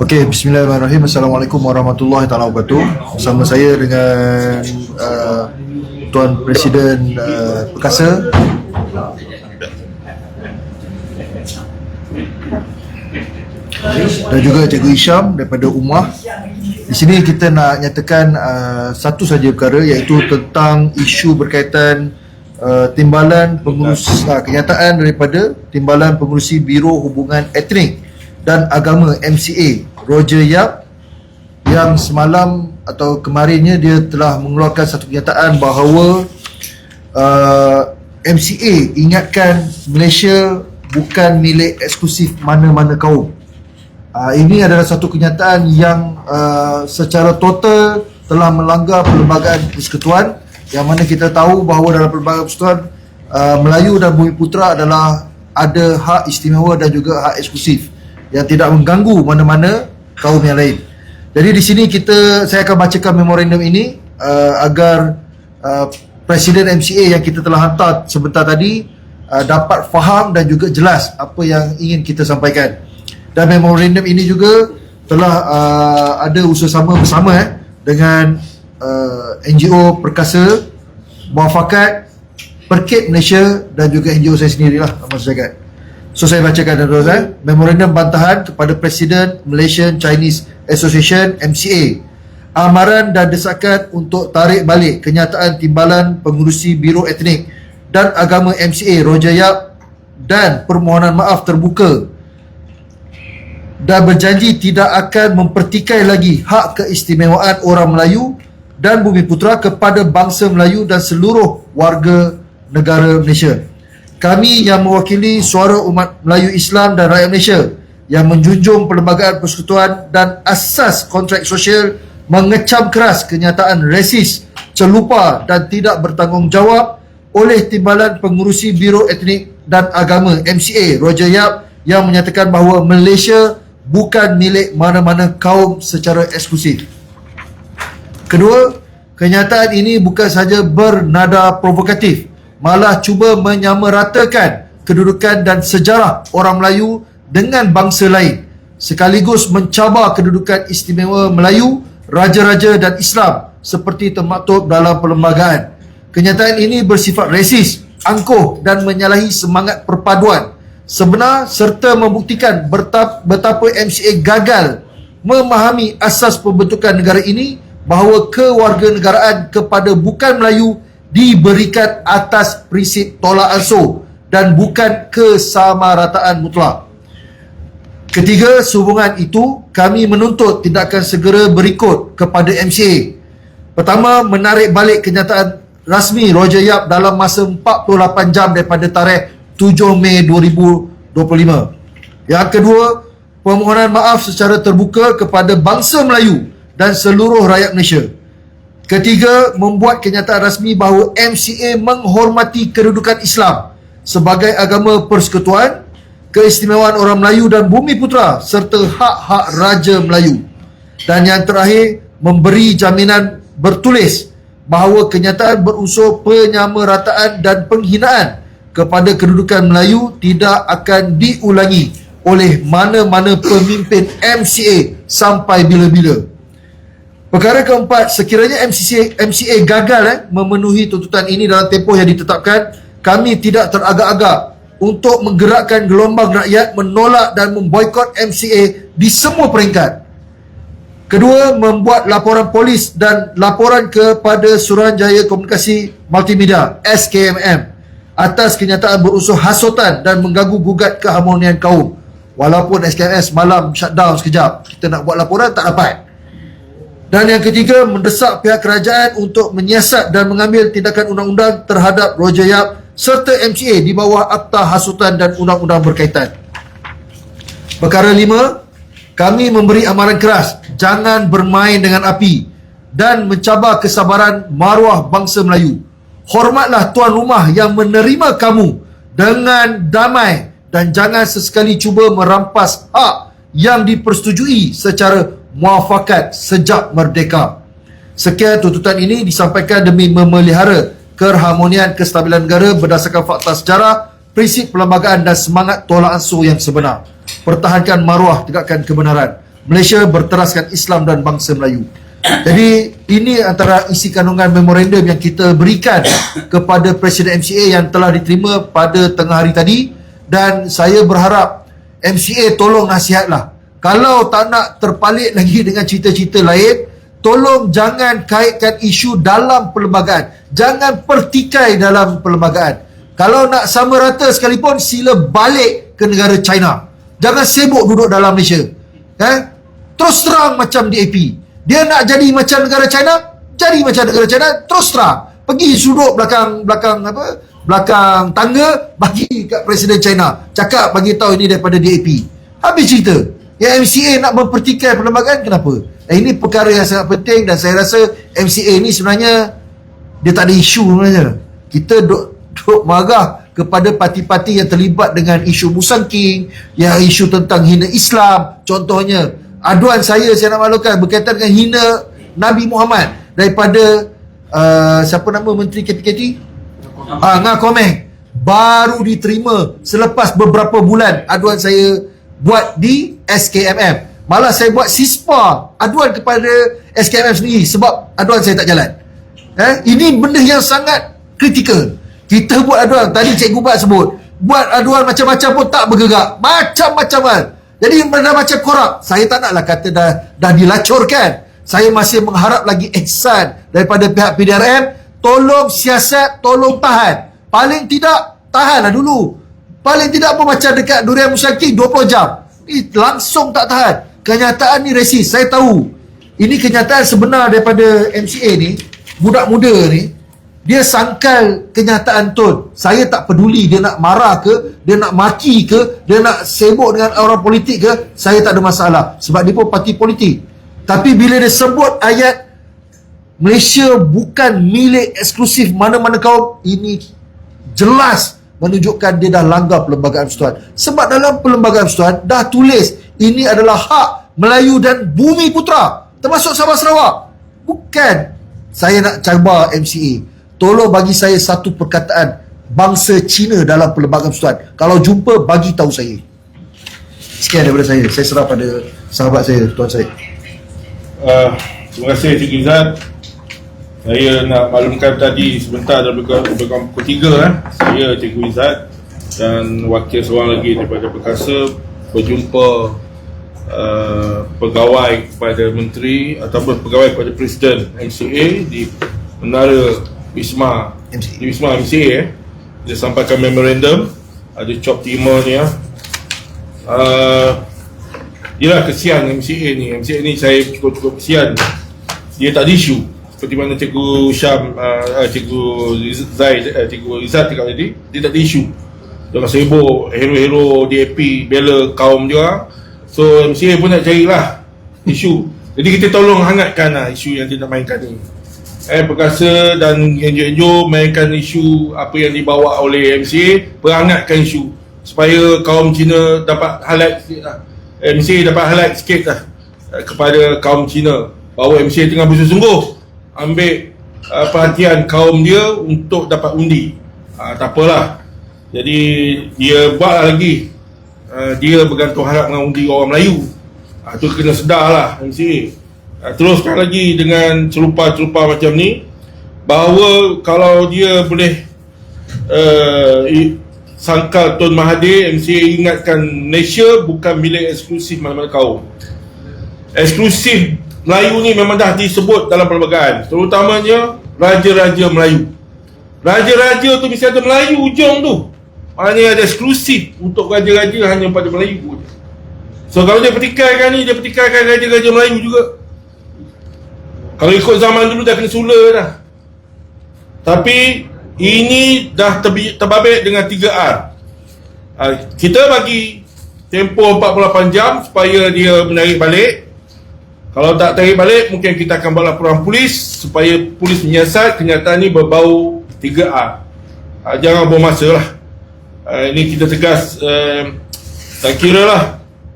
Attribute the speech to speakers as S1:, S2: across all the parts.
S1: Okey, bismillahirrahmanirrahim. Assalamualaikum warahmatullahi taala wabarakatuh. Bersama saya dengan uh, Tuan Presiden uh, Perkasa dan juga Cikgu Isham daripada Umah. Di sini kita nak nyatakan uh, satu saja perkara iaitu tentang isu berkaitan uh, timbalan pengurus uh, kenyataan daripada timbalan pengurusi Biro Hubungan Etnik dan Agama MCA Roger Yap yang semalam atau kemarinnya dia telah mengeluarkan satu kenyataan bahawa uh, MCA ingatkan Malaysia bukan milik eksklusif mana-mana kaum. Uh, ini adalah satu kenyataan yang uh, secara total telah melanggar Perlembagaan Persekutuan yang mana kita tahu bahawa dalam Perlembagaan Persekutuan uh, Melayu dan Bumi Putra adalah ada hak istimewa dan juga hak eksklusif yang tidak mengganggu mana-mana kaum yang lain. Jadi di sini kita saya akan bacakan memorandum ini uh, agar uh, Presiden MCA yang kita telah hantar sebentar tadi uh, dapat faham dan juga jelas apa yang ingin kita sampaikan dan memorandum ini juga telah uh, ada usaha-sama bersama eh, dengan uh, NGO Perkasa Muafakat Perkit Malaysia dan juga NGO saya sendirilah Ahmad Zagat so saya bacakan terus eh. memorandum bantahan kepada Presiden Malaysian Chinese Association MCA amaran dan desakan untuk tarik balik kenyataan timbalan pengurusi Biro Etnik dan Agama MCA Roger Yap dan permohonan maaf terbuka dan berjanji tidak akan mempertikai lagi hak keistimewaan orang Melayu dan bumi putra kepada bangsa Melayu dan seluruh warga negara Malaysia. Kami yang mewakili suara umat Melayu Islam dan rakyat Malaysia yang menjunjung Perlembagaan Persekutuan dan asas kontrak sosial mengecam keras kenyataan resis, celupa dan tidak bertanggungjawab oleh Timbalan Pengurusi Biro Etnik dan Agama MCA Roger Yap yang menyatakan bahawa Malaysia bukan milik mana-mana kaum secara eksklusif. Kedua, kenyataan ini bukan sahaja bernada provokatif, malah cuba menyamaratakan kedudukan dan sejarah orang Melayu dengan bangsa lain sekaligus mencabar kedudukan istimewa Melayu, raja-raja dan Islam seperti termaktub dalam perlembagaan. Kenyataan ini bersifat resis, angkuh dan menyalahi semangat perpaduan sebenar serta membuktikan betapa, MCA gagal memahami asas pembentukan negara ini bahawa kewarganegaraan kepada bukan Melayu diberikan atas prinsip tolak ansur dan bukan kesamarataan mutlak. Ketiga, sehubungan itu kami menuntut tindakan segera berikut kepada MCA. Pertama, menarik balik kenyataan rasmi Roger Yap dalam masa 48 jam daripada tarikh 7 Mei 2025. Yang kedua, permohonan maaf secara terbuka kepada bangsa Melayu dan seluruh rakyat Malaysia. Ketiga, membuat kenyataan rasmi bahawa MCA menghormati kedudukan Islam sebagai agama persekutuan, keistimewaan orang Melayu dan bumi putra serta hak-hak Raja Melayu. Dan yang terakhir, memberi jaminan bertulis bahawa kenyataan berunsur penyamarataan dan penghinaan kepada kedudukan Melayu tidak akan diulangi oleh mana-mana pemimpin MCA sampai bila-bila. Perkara keempat, sekiranya MCA, MCA gagal eh, memenuhi tuntutan ini dalam tempoh yang ditetapkan, kami tidak teragak-agak untuk menggerakkan gelombang rakyat menolak dan memboikot MCA di semua peringkat. Kedua, membuat laporan polis dan laporan kepada Suruhanjaya Komunikasi Multimedia SKMM atas kenyataan berunsur hasutan dan mengganggu gugat keharmonian kaum. Walaupun SKMS malam shutdown sekejap, kita nak buat laporan tak dapat. Dan yang ketiga, mendesak pihak kerajaan untuk menyiasat dan mengambil tindakan undang-undang terhadap Roger Yap serta MCA di bawah Akta Hasutan dan undang-undang berkaitan. Perkara lima, kami memberi amaran keras jangan bermain dengan api dan mencabar kesabaran maruah bangsa Melayu hormatlah tuan rumah yang menerima kamu dengan damai dan jangan sesekali cuba merampas hak yang dipersetujui secara muafakat sejak merdeka. Sekian tuntutan ini disampaikan demi memelihara keharmonian kestabilan negara berdasarkan fakta sejarah, prinsip perlembagaan dan semangat tolak ansur yang sebenar. Pertahankan maruah tegakkan kebenaran. Malaysia berteraskan Islam dan bangsa Melayu. Jadi ini antara isi kandungan memorandum yang kita berikan kepada Presiden MCA yang telah diterima pada tengah hari tadi dan saya berharap MCA tolong nasihatlah. Kalau tak nak terpalit lagi dengan cerita-cerita lain, tolong jangan kaitkan isu dalam perlembagaan. Jangan pertikai dalam perlembagaan. Kalau nak sama rata sekalipun, sila balik ke negara China. Jangan sibuk duduk dalam Malaysia. Eh? Terus terang macam DAP. Dia nak jadi macam negara China, jadi macam negara China, terus terang. Pergi sudut belakang belakang apa? Belakang tangga bagi kat presiden China. Cakap bagi tahu ini daripada DAP. Habis cerita. Yang MCA nak mempertikai perlembagaan kenapa? Eh, ini perkara yang sangat penting dan saya rasa MCA ni sebenarnya dia tak ada isu sebenarnya. Kita duk, duk marah kepada parti-parti yang terlibat dengan isu Musang King, yang isu tentang hina Islam, contohnya aduan saya saya nak maklumkan berkaitan dengan hina Nabi Muhammad daripada uh, siapa nama menteri KPKT ah ngah komeng baru diterima selepas beberapa bulan aduan saya buat di SKMM malah saya buat sispa aduan kepada SKMM sendiri sebab aduan saya tak jalan eh ini benda yang sangat kritikal kita buat aduan tadi cikgu Bat sebut buat aduan macam-macam pun tak bergerak macam-macam hal jadi benda macam korak. Saya tak naklah kata dah, dah dilacurkan. Saya masih mengharap lagi ihsan daripada pihak PDRM. Tolong siasat, tolong tahan. Paling tidak, tahanlah dulu. Paling tidak pun macam dekat Durian Musaki 20 jam. Ini langsung tak tahan. Kenyataan ni resis. Saya tahu. Ini kenyataan sebenar daripada MCA ni. Budak muda ni dia sangkal kenyataan tu saya tak peduli dia nak marah ke dia nak maki ke dia nak sibuk dengan orang politik ke saya tak ada masalah sebab dia pun parti politik tapi bila dia sebut ayat Malaysia bukan milik eksklusif mana-mana kaum ini jelas menunjukkan dia dah langgar perlembagaan persekutuan sebab dalam perlembagaan persekutuan dah tulis ini adalah hak Melayu dan bumi putra termasuk Sabah Sarawak bukan saya nak cabar MCA tolong bagi saya satu perkataan bangsa Cina dalam perlembagaan persekutuan. Kalau jumpa, bagi tahu saya. Sekian daripada saya. Saya serah pada sahabat saya, Tuan Syed.
S2: Uh, terima kasih Cik Izzat. Saya nak maklumkan tadi sebentar dalam beberapa pukul tiga eh. Saya Cikgu Izzat dan wakil seorang lagi daripada Perkasa berjumpa uh, pegawai kepada menteri ataupun pegawai kepada Presiden MCA di Menara Wisma MCA. di Wisma MCA eh dia sampaikan memorandum ada cop terima ni ya. Uh, Yalah kesian MCA ni MCA ni saya cukup-cukup kesian Dia tak ada isu Seperti mana Cikgu Syam uh, Cikgu Zai uh, Cikgu Izzat cakap tadi Dia tak ada isu. Dia masih sibuk Hero-hero DAP Bela kaum dia. So MCA pun nak carilah Isu. Jadi kita tolong hangatkan lah Isu yang dia nak mainkan ni. Eh, Perkasa dan NGO mainkan isu apa yang dibawa oleh MCA Perangatkan isu Supaya kaum Cina dapat highlight sikit lah. MCA dapat highlight sikit lah eh, Kepada kaum Cina. Bahawa MCA tengah bersungguh Ambil uh, perhatian kaum dia untuk dapat undi. Uh, Tak apalah. Jadi dia buat lagi. Uh, Dia bergantung harap dengan undi orang Melayu. Uh, kena sedar lah MCA Ah, teruskan lagi dengan celupa-celupa macam ni. Bahawa kalau dia boleh uh, sangkal Tun Mahathir MCA ingatkan Malaysia bukan milik eksklusif mana-mana kaum. Eksklusif Melayu ni memang dah disebut dalam perlembagaan terutamanya Raja-Raja Melayu Raja-Raja tu mesti ada Melayu ujung tu maknanya ada eksklusif untuk Raja-Raja hanya pada Melayu so kalau dia pertikaikan ni dia pertikaikan Raja-Raja Melayu juga kalau ikut zaman dulu dah kena sula dah. Tapi ini dah terbabit dengan 3R. Uh, ah, kita bagi tempoh 48 jam supaya dia menarik balik. Kalau tak tarik balik, mungkin kita akan buat laporan polis supaya polis menyiasat kenyataan ini berbau 3R. Uh, ah, jangan buang masa lah. Uh, ini kita tegas. Uh, tak kira lah.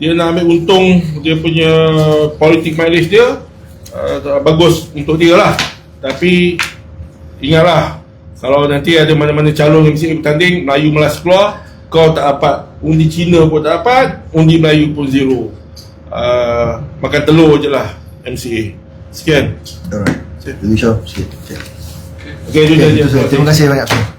S2: Dia nak ambil untung dia punya politik mileage dia uh, bagus untuk dia lah tapi ingatlah kalau nanti ada mana-mana calon yang mesti bertanding Melayu melas keluar kau tak dapat undi Cina pun tak dapat undi Melayu pun zero uh, makan telur je lah MCA. Sekian.
S1: Alright. Terima kasih.
S2: Okay,
S1: Okay, itu saja. Terima kasih banyak.